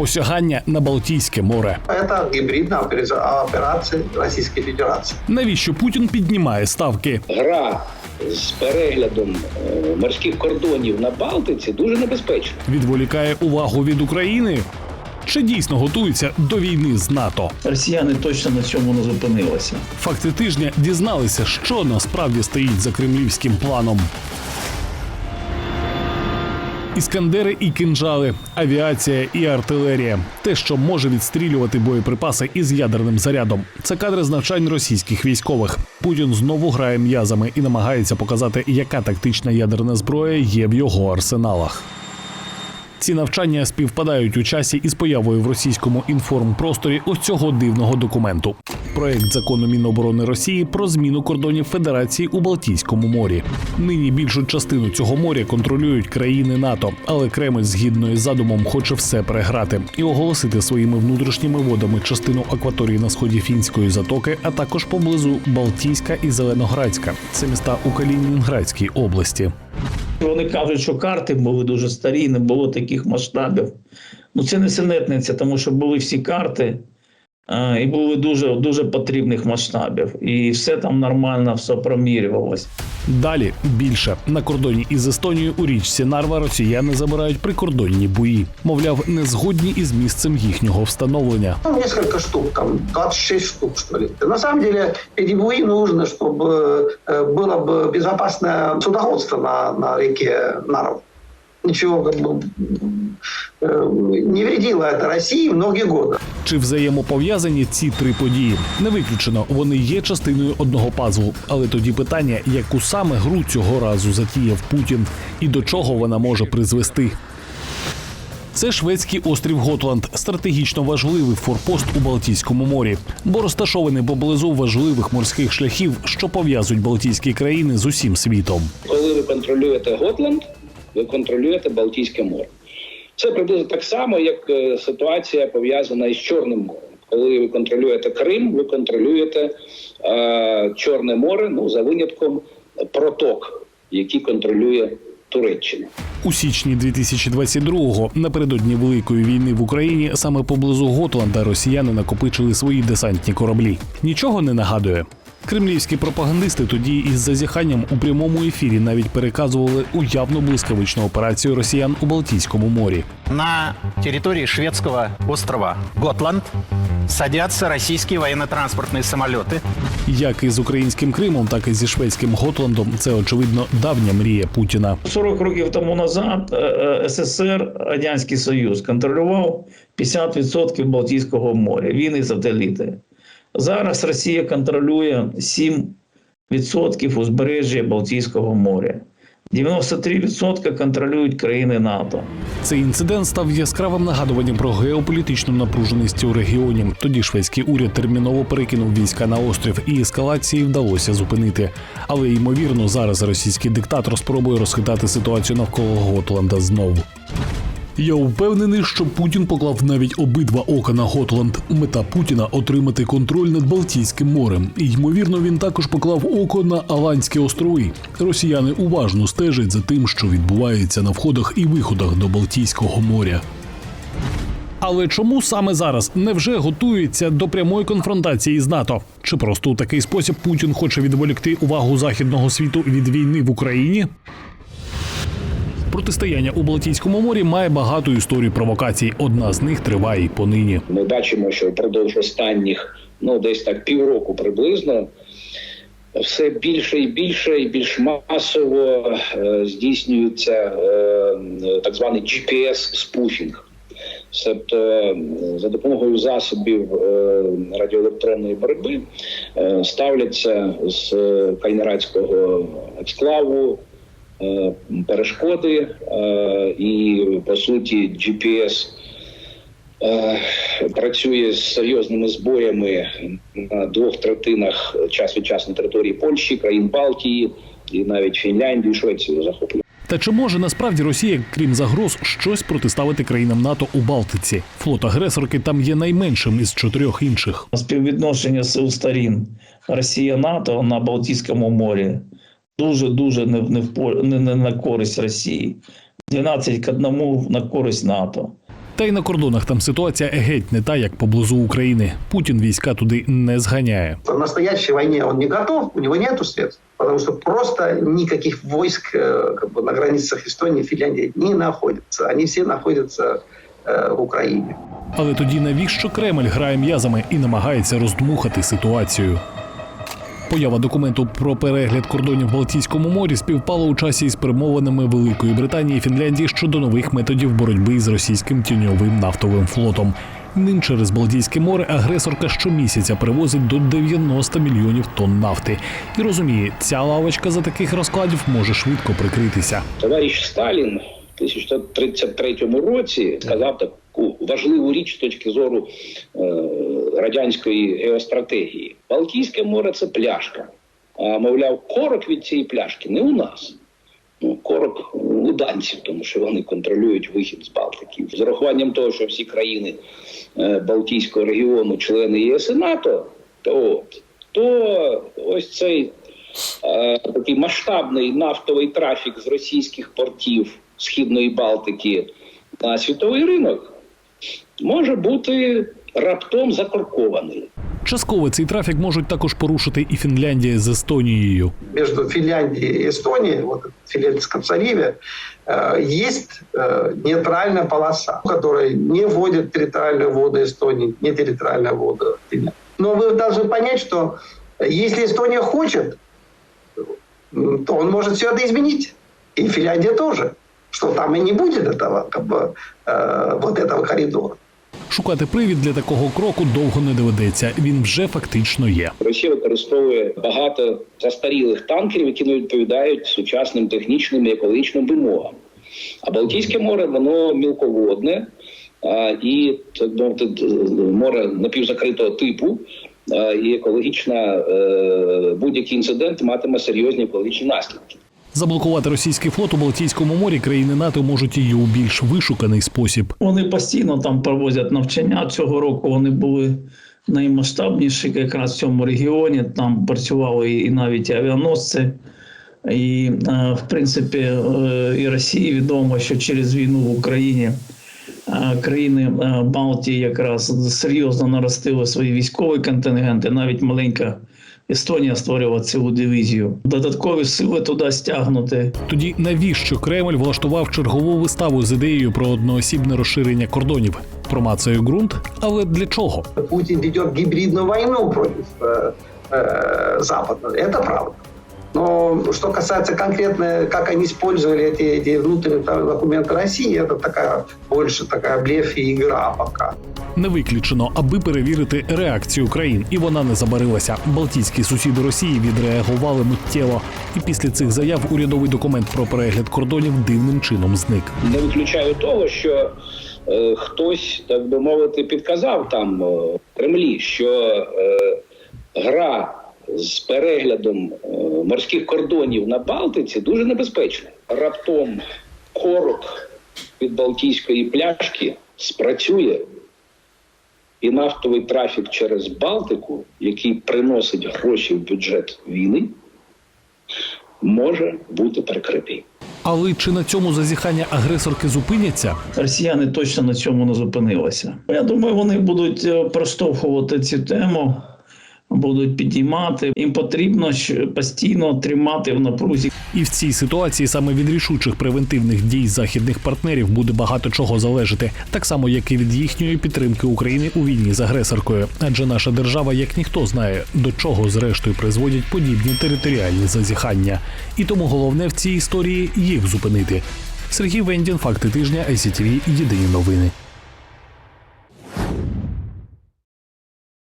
посягання на Балтійське море. Это гибридная опера- операция Российской Федерации. Навіщо Путін піднімає ставки? гра з переглядом е, морських кордонів на Балтиці дуже небезпечна. Відволікає увагу від України? Чи дійсно готується до війни з НАТО? Росіяни точно на цьому не зупинилися. Факти тижня дізналися, що насправді стоїть за кремлівським планом. Іскандери і кинжали, авіація і артилерія те, що може відстрілювати боєприпаси із ядерним зарядом. Це кадри з навчань російських військових. Путін знову грає м'язами і намагається показати, яка тактична ядерна зброя є в його арсеналах. Ці навчання співпадають у часі із появою в російському інформпросторі ось цього дивного документу. Проект закону Міноборони Росії про зміну кордонів Федерації у Балтійському морі. Нині більшу частину цього моря контролюють країни НАТО, але Кремль згідно із задумом хоче все переграти і оголосити своїми внутрішніми водами частину акваторії на сході фінської затоки, а також поблизу Балтійська і Зеленоградська. Це міста у Калінінградській області. Вони кажуть, що карти були дуже старі, не було таких масштабів. Ну це не синетниця, тому що були всі карти і були дуже дуже потрібних масштабів. І все там нормально, все промірювалось. Далі більше на кордоні із Естонією у річці Нарва росіяни забирають прикордонні бої. Мовляв, не згодні із місцем їхнього встановлення. Ну, несколько штук, там 26 штук, что ли. На самом деле, эти буи нужно, чтобы э, было бы безопасное судоходство на, на реке Наров. Ничего как бы э, не вредило это России многие годы. Чи взаємопов'язані ці три події? Не виключено, вони є частиною одного пазлу. Але тоді питання, яку саме гру цього разу затіяв Путін і до чого вона може призвести. Це шведський острів Готланд, стратегічно важливий форпост у Балтійському морі, бо розташований поблизу важливих морських шляхів, що пов'язують Балтійські країни з усім світом. Коли ви контролюєте Готланд, ви контролюєте Балтійське море. Це приблизно так само, як е, ситуація пов'язана із Чорним морем. Коли ви контролюєте Крим, ви контролюєте е, Чорне море, ну за винятком проток, який контролює Туреччина. У січні 2022-го, напередодні великої війни в Україні, саме поблизу Готланда росіяни накопичили свої десантні кораблі. Нічого не нагадує. Кремлівські пропагандисти тоді із зазіханням у прямому ефірі навіть переказували уявно блискавичну операцію росіян у Балтійському морі. На территории шведского острова Готланд садятся российские военно-транспортные самолеты. Як і з українським Кримом, так і зі шведським Готландом. Це очевидно давня мрія Путіна. 40 років тому назад е, е, СССР, Радянський Союз, контролював 50% Балтійського моря, він і сателіти. Зараз Росія контролює 7% узбережжя Балтійського моря. 93% контролюють країни НАТО. Цей інцидент став яскравим нагадуванням про геополітичну напруженість у регіоні. Тоді шведський уряд терміново перекинув війська на острів, і ескалації вдалося зупинити. Але ймовірно, зараз російський диктатор спробує розхитати ситуацію навколо Готланда знову. Я впевнений, що Путін поклав навіть обидва ока на Готланд. Мета Путіна отримати контроль над Балтійським морем. І ймовірно, він також поклав око на Аланські острови. Росіяни уважно стежать за тим, що відбувається на входах і виходах до Балтійського моря. Але чому саме зараз невже готується до прямої конфронтації з НАТО? Чи просто у такий спосіб Путін хоче відволікти увагу західного світу від війни в Україні? Протистояння у Балтійському морі має багато історій провокацій. Одна з них триває й понині. Ми бачимо, що впродовж останніх ну десь так півроку приблизно. Все більше і більше і більш масово е, здійснюється е, так званий GPS-спуфінг. Тобто е, за допомогою засобів е, радіоелектронної боротьби е, ставляться з калінінградського ексклаву перешкоди е, і по суті GPS е, працює з серйозними збоями на двох третинах час від часу на території Польщі, країн Балтії і навіть Фінляндію, Швецію захоплює. Та чи може насправді Росія, крім загроз, щось протиставити країнам НАТО у Балтиці? Флот агресорки там є найменшим із чотирьох інших. Співвідношення сил сторін Росія НАТО на Балтійському морі дуже дуже не, в- не, в по- не, не на користь Росії. 12 к 1 на користь НАТО. Та й на кордонах там ситуація геть не та, як поблизу України. Путін війська туди не зганяє. В настоящей войне он не готов, у него нету средств, потому что просто никаких войск э, как бы, на границах Эстонии и Финляндии не находится. Они все находятся э, в Украине. Але тоді навіщо Кремль грає м'язами і намагається роздмухати ситуацію? Поява документу про перегляд кордонів в Балтійському морі співпала у часі із перемовинами Великої Британії і Фінляндії щодо нових методів боротьби з російським тіньовим нафтовим флотом. Ним через Балтійське море агресорка щомісяця привозить до 90 мільйонів тонн нафти. І розуміє, ця лавочка за таких розкладів може швидко прикритися. Товариш Сталін в 1933 році сказав таку важливу річ з точки зору е, радянської геостратегії. Балтійське море це пляшка. А мовляв, корок від цієї пляшки не у нас. Ну, корок у данців, тому що вони контролюють вихід з Балтики. З урахуванням того, що всі країни е, Балтійського регіону члени ЄС і НАТО, то, то ось цей е, такий масштабний нафтовий трафік з російських портів Східної Балтики на світовий ринок може бути раптом закоркований. Частково цей трафік можуть також порушити і Фінляндія з Естонією. Между Финляндией и Эстонией, вот в Финляндском заливе, э, есть э, нейтральная полоса, которая не вводит в территориальные воды Эстонии, не территориальные воды Финляндии. Но вы должны понять, что если Эстония хочет, м, то он может все это изменить. И Финляндия тоже. Что там и не будет этого, как бы, э, вот этого коридора. Шукати привід для такого кроку довго не доведеться. Він вже фактично є. Росія використовує багато застарілих танкерів, які не відповідають сучасним технічним і екологічним вимогам. А Балтійське море воно мілководне і так мовити, море напівзакритого типу. І екологічна е, будь-який інцидент матиме серйозні екологічні наслідки. Заблокувати російський флот у Балтійському морі країни НАТО можуть і у більш вишуканий спосіб. Вони постійно там проводять навчання. Цього року вони були наймасштабніші якраз в цьому регіоні. Там працювали і навіть авіаносці. І, е, в принципі, е, і Росії відомо, що через війну в Україні е, країни Балтії якраз серйозно наростили свої військові контингенти. Навіть маленька Естонія створювала цілу дивізію. Додаткові сили туди стягнути. Тоді навіщо Кремль влаштував чергову виставу з ідеєю про одноосібне розширення кордонів? Промацає ґрунт, але для чого? Путин ведет гибридную войну против э, э, Запада. Это правда. Но что касается конкретно, как они использовали эти, эти внутренние там документы России, это такая больше такая блеф и игра пока. Не виключено, аби перевірити реакцію країн, і вона не забарилася. Балтійські сусіди Росії відреагували миттєво. І після цих заяв урядовий документ про перегляд кордонів дивним чином зник. Не виключаю того, що е, хтось, так би мовити, підказав там е, Кремлі, що е, гра з переглядом е, морських кордонів на Балтиці дуже небезпечна. Раптом корок від Балтійської пляшки спрацює, і нафтовий трафік через Балтику, який приносить гроші в бюджет війни, може бути перекритий. Але чи на цьому зазіхання агресорки зупиняться? Росіяни точно на цьому не зупинилися. Я думаю, вони будуть е, проштовхувати цю тему, будуть підіймати. Їм потрібно постійно тримати в напрузі І в цій ситуації саме від рішучих превентивних дій західних партнерів буде багато чого залежати, так само як і від їхньої підтримки України у війні з агресоркою. Адже наша держава, як ніхто знає, до чого зрештою призводять подібні територіальні зазіхання. І тому головне в цій історії їх зупинити. Сергій Вендін, факти тижня, ICTV, єдині новини.